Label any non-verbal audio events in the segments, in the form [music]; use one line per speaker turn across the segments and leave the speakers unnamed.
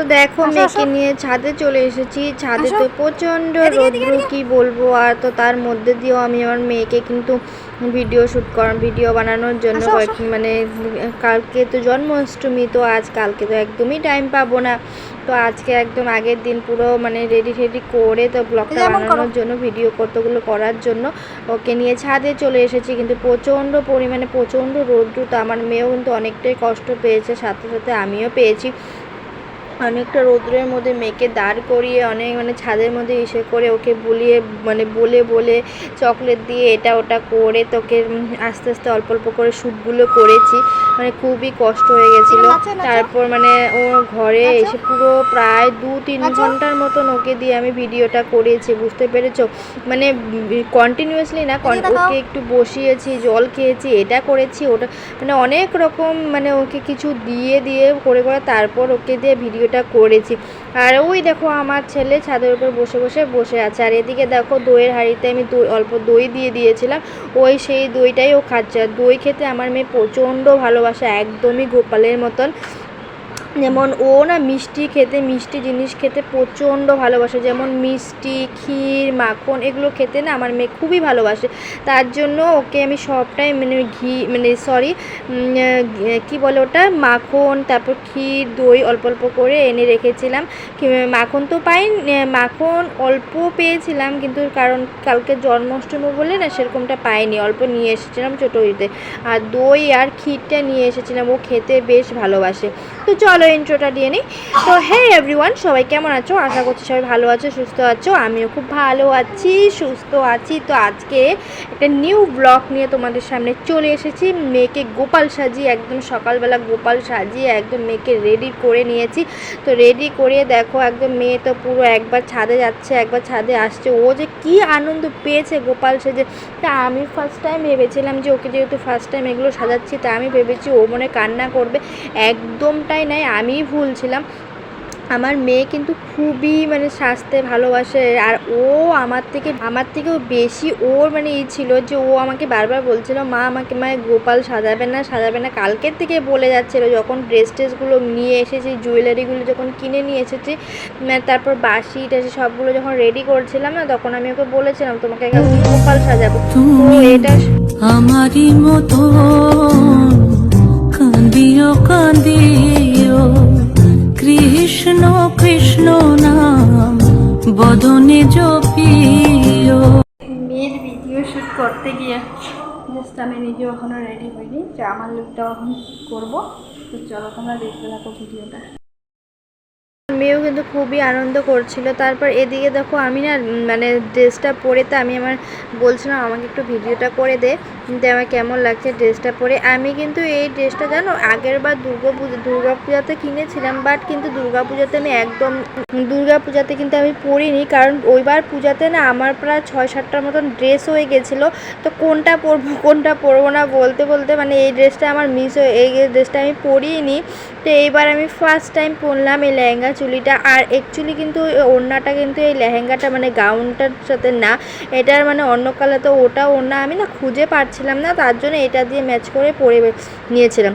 তো দেখো মেয়েকে নিয়ে ছাদে চলে এসেছি। ছাদে তো প্রচণ্ড রোদ্রু কি বলব? আর তো তার মধ্যে দিয়েও আমি আমার মেয়েকে কিন্তু ভিডিও শ্যুট করা ভিডিও বানানোর জন্য কয়েক মানে কালকে তো জন্মাষ্টমী তো আজ কালকে তো একদমই টাইম পাবো না। তো আজকে একদম আগের দিন পুরো মানে রেডি রেডি করে তো ব্লগটা। বানানোর জন্য ভিডিও কতগুলো করার জন্য ওকে নিয়ে ছাদে চলে এসেছি। কিন্তু প্রচণ্ড পরিমাণে প্রচণ্ড রোদ্রু তো আমার মেয়েও কিন্তু অনেকটাই কষ্ট পেয়েছে সাথে সাথে আমিও পেয়েছি। অনেকটা রৌদ্রের মধ্যে মেয়েকে দাঁড় করিয়ে অনেক মানে ছাদের মধ্যে এসে করে ওকে বলিয়ে মানে বলে বলে চকলেট দিয়ে এটা ওটা করে তোকে আস্তে আস্তে অল্প অল্প করে শ্যুটগুলো করেছি। মানে খুবই কষ্ট হয়ে গেছিল। তারপর মানে ও ঘরে এসে পুরো প্রায় দু তিন ঘণ্টার মতন ওকে দিয়ে আমি ভিডিওটা করেছি বুঝতে পেরেছ? মানে কন্টিনিউয়াসলি না ওকে একটু বসিয়েছি জল খেয়েছি এটা করেছি ওটা মানে অনেক রকম মানে ওকে কিছু দিয়ে দিয়ে করে করে তারপর ওকে দিয়ে ভিডিওটা করেছি। আর ওই দেখো আমার ছেলে ছাদের উপর বসে বসে বসে আছে। আর এদিকে দেখো দইয়ের হাঁড়িতে আমি দই, অল্প দই দিয়ে দিয়েছিলাম। ওই সেই দইটাই ও খাচ্ছে। আর দই খেতে আমার মেয়ে প্রচণ্ড ভালোবাসে, একদমই গোপালের মতন। যেমন ও না মিষ্টি খেতে, মিষ্টি জিনিস খেতে প্রচণ্ড ভালোবাসে। যেমন মিষ্টি, ক্ষীর, মাখন এগুলো খেতে না আমার মেয়ে খুবই ভালোবাসে। তার জন্য ওকে আমি সবটাই মানে ঘি মানে সরি কি বলে ওটা? মাখন, তারপর ক্ষীর, দই অল্প অল্প করে এনে রেখেছিলাম। মাখন তো পাই মাখন অল্প পেয়েছিলাম কিন্তু কারণ কালকে জন্মাষ্টমী বলে না সেরকমটা পাইনি। অল্প নিয়ে এসেছিলাম ছোটো ইতে। আর দই আর ক্ষীরটা নিয়ে এসেছিলাম। ও খেতে বেশ ভালোবাসে। তো চলো ইন্ট্রোটা দিয়ে নিই। তো হে এভরিওয়ান সবাই কেমন আছো? আশা করছি সবাই ভালো আছো, সুস্থ আছো। আমিও খুব ভালো আছি, সুস্থ আছি। তো আজকে একটা নিউ ব্লগ নিয়ে তোমাদের সামনে চলে এসেছি। মেয়েকে গোপাল সাজিয়ে, একদম সকালবেলা গোপাল সাজিয়ে, একদম মেয়েকে রেডি করে নিয়েছি। তো রেডি করে দেখো, একদম মেয়ে তো পুরো একবার ছাদে যাচ্ছে, একবার ছাদে আসছে। ও যে কি আনন্দ পেয়েছে গোপাল সেজে। তা আমি ফার্স্ট টাইম ভেবেছিলাম যে ওকে যেহেতু ফার্স্ট টাইম এগুলো সাজাচ্ছি, তা আমি ভেবেছি ও মনে কান্না করবে। একদমটাই নাই। আমিই ভুল ছিলাম। আমার মেয়ে কিন্তু খুবই মানে সাজতে ভালোবাসে আর ও আমার থেকে আমার থেকেও বেশি ওর মানে ই ছিল যে ও আমাকে বারবার বলছিল মা আমাকে মায়ে গোপাল সাজাবে না সাজাবে না। কালকের থেকে বলে যাচ্ছিল যখন ড্রেস ট্রেসগুলো নিয়ে এসেছি জুয়েলারিগুলো যখন কিনে নিয়ে এসেছি উম, তারপর বাসি টাসি সবগুলো যখন রেডি করছিলাম না তখন আমি ওকে বলেছিলাম তোমাকে গোপাল সাজাবো। তো এটা
আমারই মতো
মেয়ের ভিডিও শ্যুট করতে গিয়ে জাস্ট আমি নিজেও এখনও রেডি হইনি যে আমার লুকটাও এখন করব। তো চলো তোমরা দেখতে থাকো ভিডিওটা
মেয়েও কিন্তু খুবই আনন্দ করছিল। তারপর এদিকে দেখো আমি না মানে ড্রেসটা পরে তো আমি আমার বলছিলাম, আমাকে একটু ভিডিওটা করে দে যে আমার কেমন লাগছে ড্রেসটা পরে। আমি কিন্তু এই ড্রেসটা জানো, আগের বার দুর্গা পুজো, দুর্গা পূজাতে কিনেছিলাম, বাট কিন্তু দুর্গা পূজাতে আমি একদম, দুর্গা পূজাতে কিন্তু আমি পরিনি, কারণ ওইবার পূজাতে না আমার প্রায় ছয় সাতটার মতন ড্রেস হয়ে গেছিল। তো কোনটা পরবো কোনটা পরবো না বলতে বলতে মানে এই ড্রেসটা আমার মিস হয়ে, এই ড্রেসটা আমি পরিয়ে পরিনি। তো এইবার আমি ফার্স্ট টাইম পরলাম এই লেহেঙ্গা চুলিটা, আর অ্যাকচুয়ালি কিন্তু ওড়নাটা কিন্তু এই লেহেঙ্গাটা মানে গাউনটার সাথে না, এটার মানে অন্য কালার তো ওটা ওড়না, আমি না খুঁজে পাচ্ছিলাম না, তার জন্য এটা দিয়ে ম্যাচ করে পরে নিয়েছিলাম।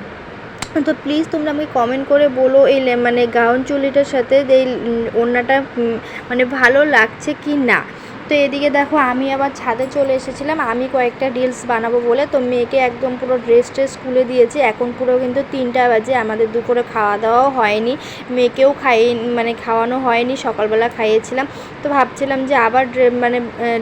তো প্লিজ তোমরা আমাকে কমেন্ট করে বলো এই মানে গাউন চুলিটার সাথে এই ওড়নাটা মানে ভালো লাগছে কি না? তো এদিকে দেখো, আমি আবার ছাদে চলে এসেছিলাম। আমি কয়েকটা রিলস বানাবো বলে তো মেয়েকে একদম পুরো ড্রেস ট্রেস খুলে দিয়েছি। এখন পুরো কিন্তু তিনটা বাজে, আমাদের দুপুরে খাওয়া দাওয়াও হয়নি। মেয়েকেও খাইয়ে মানে খাওয়ানো হয়নি, সকালবেলা খাইয়েছিলাম। তো ভাবছিলাম যে আবার মানে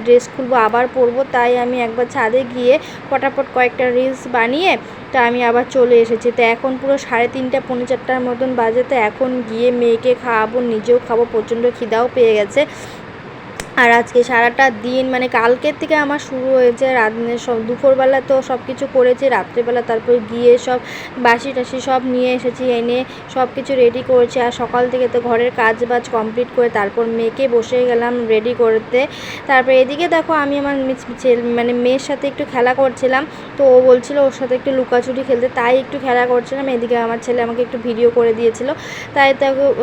ড্রেস খুলবো, আবার পরবো। তাই আমি একবার ছাদে গিয়ে ফটাফট কয়েকটা রিলস বানিয়ে, তা আমি আবার চলে এসেছি। তো এখন পুরো সাড়ে তিনটা, পৌনে চারটার মতন বাজে। তো এখন গিয়ে মেয়েকে খাওয়াবো, নিজেও খাব, প্রচণ্ড খিদাও পেয়ে গেছে। আর আজকে সারাটা দিন মানে কালকের থেকে আমার শুরু হয়েছে রাত সব দুপুরবেলা তো সব কিছু করেছি, রাত্রেবেলা তারপর গিয়ে সব বাসি টাসি সব নিয়ে এসেছি, এনে সব কিছু রেডি করেছি আর সকাল থেকে তো ঘরের কাজ বাজ কমপ্লিট করে তারপর মেয়েকে বসে গেলাম রেডি করতে। তারপর এদিকে দেখো আমি আমার মানে মেয়ের সাথে একটু খেলা করছিলাম, তো ও বলছিল ওর সাথে একটু লুকাচুরি খেলতে, তাই একটু খেলা করছিলাম, এদিকে আমার ছেলে আমাকে একটু ভিডিও করে দিয়েছিল। তাই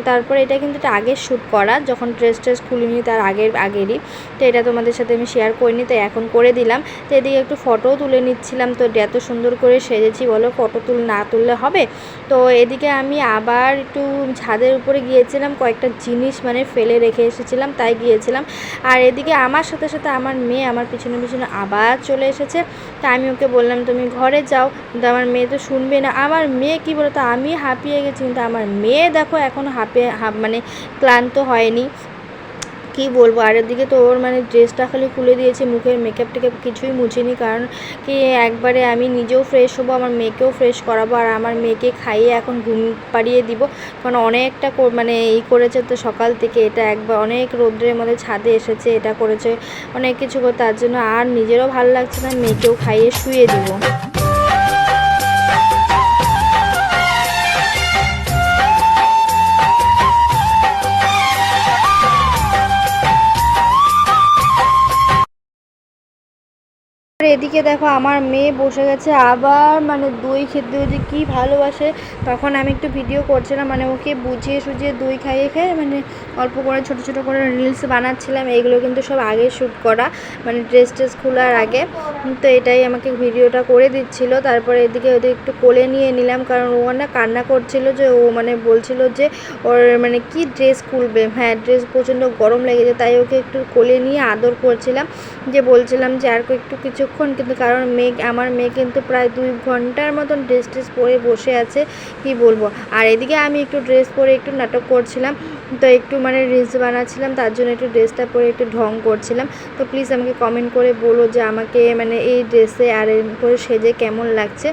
তারপর এটা কিন্তু একটা আগের শ্যুট করা, যখন ড্রেস ট্রেস খুলিনি তার আগের আগে আগেরই তো এটা তোমাদের সাথে আমি শেয়ার করিনি, তো এখন করে দিলাম। তো এদিকে একটু ফটোও তুলে নিচ্ছিলাম। তো এত সুন্দর করে সেজেছি বলো ফটো তুল না তুললে হবে? তো এদিকে আমি আবার একটু ছাদের উপরে গিয়েছিলাম, কয়েকটা জিনিস মানে ফেলে রেখে এসেছিলাম, তাই গিয়েছিলাম। আর এদিকে আমার সাথে সাথে আমার মেয়ে আমার পিছনে পিছনে আবার চলে এসেছে। তা আমি ওকে বললাম, তুমি ঘরে যাও। কিন্তু আমার মেয়ে তো শুনবে না। আমার মেয়ে কি বলতো, আমি হাঁপিয়ে গেছি, কিন্তু আমার মেয়ে দেখো এখন হাঁপে হাঁপ মানে ক্লান্ত হয়নি। কি বলব? আর এদিকে তো ওর মানে ড্রেসটা খালি খুলে দিয়েছে, মুখের মেকআপ টেকআপ কিছুই মুছিনি। কারণ কি, একবারে আমি নিজেও ফ্রেশ হব, আমার মেয়েকেও ফ্রেশ করাবো, আর আমার মেয়েকে খাইয়ে এখন ঘুম পাড়িয়ে দিব। কারণ অনেকটা মানে ই করেছে তো সকাল থেকে, এটা একবার অনেক রোদ্রের মধ্যে ছাদে এসেছে, এটা করেছে অনেক কিছু তার জন্য আর নিজেরও ভালো লাগছে না, মেয়েকেও খাইয়ে শুয়ে দিব। এদিকে দেখো আমার মেয়ে বসে গেছে আবার মানে দই খেতে যে কী ভালোবাসে। তখন আমি একটু ভিডিও করছিলাম মানে ওকে বুঝিয়ে সুঝিয়ে দই খাইয়ে খেয়ে মানে অল্প করে, ছোট ছোট করে রিলস বানাচ্ছিলাম। এইগুলো কিন্তু সব আগে শ্যুট করা মানে ড্রেস ট্রেস খোলার আগে। তো এটাই আমাকে ভিডিওটা করে দিচ্ছিল। তারপরে এদিকে ওদের একটু কোলে নিয়ে নিলাম, কারণ ও না কান্না করছিল যে, ও মানে বলছিল যে, ওর মানে কি ড্রেস খুলবে? হ্যাঁ ড্রেস প্রচণ্ড গরম লেগেছে, তাই ওকে একটু কোলে নিয়ে আদর করছিলাম। যে বলছিলাম যে, আর একটু কিছুক্ষণ কিন্তু কারণ মেয়ে আমার মেয়ে কিন্তু প্রায় দুই ঘণ্টার মতন ড্রেস ট্রেস পরে বসে আছে, কি বলব? আর এদিকে আমি একটু ড্রেস পরে একটু নাটক করছিলাম, তো একটু মানে রিলস বানাচ্ছিলাম, তার জন্য একটু ড্রেসটা পরে একটু ঢং করছিলাম। তো প্লিজ আমাকে কমেন্ট করে বলো যে আমাকে মানে এই ড্রেসে আর করে সেজে কেমন লাগছে।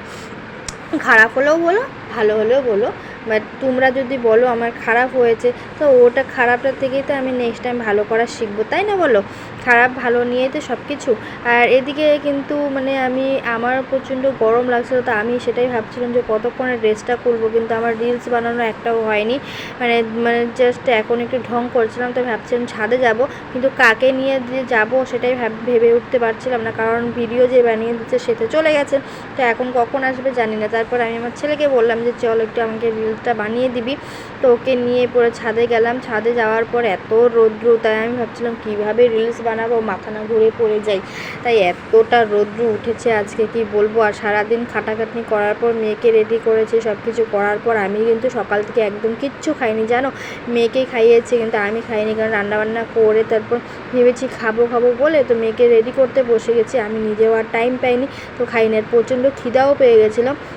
খারাপ হলেও বলো, ভালো হলেও বলো বাট তোমরা যদি বলো আমার খারাপ হয়েছে, তো ওটা খারাপটার থেকেই তো আমি নেক্সট টাইম ভালো করা শিখব, তাই না বলো? খারাপ, ভালো নিয়ে তো সব কিছু আর এদিকে কিন্তু মানে আমি, আমার প্রচণ্ড গরম লাগছিল, তো আমি সেটাই ভাবছিলাম যে কতক্ষণে ড্রেসটা খুলবো কিন্তু আমার রিলস বানানো একটাও হয়নি। মানে মানে জাস্ট এখন একটু ঢং করছিলাম তো ভাবছিলাম ছাদে যাব, কিন্তু কাকে নিয়ে যে যাব সেটাই ভেবে উঠতে পারছিলাম না, কারণ ভিডিও যে বানিয়ে দিচ্ছে সে তো চলে গেছে। তো এখন কখন আসবে জানি না, তারপর আমি আমার ছেলেকে বললাম যে, চল একটু আমাকে রিলসটা বানিয়ে দিবি। তো ওকে নিয়ে পরে ছাদে গেলাম, ছাদে যাওয়ার পর এত রৌদ্র, তাই আমি ভাবছিলাম কীভাবে রিলস বানাবো? মাথা না ঘুরে পড়ে যাই। তাই এতটা রৌদ্র উঠেছে আজকে, কি বলব? আর সারাদিন খাটাখাটনি করার পর মেয়েকে রেডি করেছে সব কিছু করার পর আমি কিন্তু সকাল থেকে একদম কিচ্ছু খাইনি, জানো? মেয়েকে খাইয়েছে, কিন্তু আমি খাইনি, কারণ রান্নাবান্না করে তারপর ভেবেছি খাব খাব বলে তো মেয়েকে রেডি করতে বসে গেছি। আমি নিজেও আর টাইম পাইনি, তো খাইনি আর প্রচণ্ড খিদাও পেয়ে গেছিল তো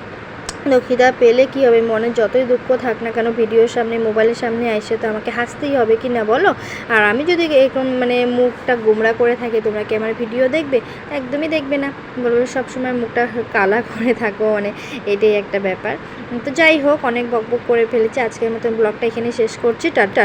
খিদা পেলে কি হবে? মনে যতই দুঃখ থাক না কেন ভিডিওর সামনে, মোবাইলের সামনে আসে তো আমাকে হাসতেই হবে কি না বলো? আর আমি যদি এরকম মানে মুখটা গোমরা করে থাকি, তোমরা কি আমার ভিডিও দেখবে? একদমই দেখবে না। বলব সবসময় মুখটা কালা [laughs] করে থাকো মানে এটাই একটা ব্যাপার। তো যাই হোক, অনেক বকবক করে ফেলেছি। আজকের মতন ব্লগটা এখানে শেষ করছি। টাটা।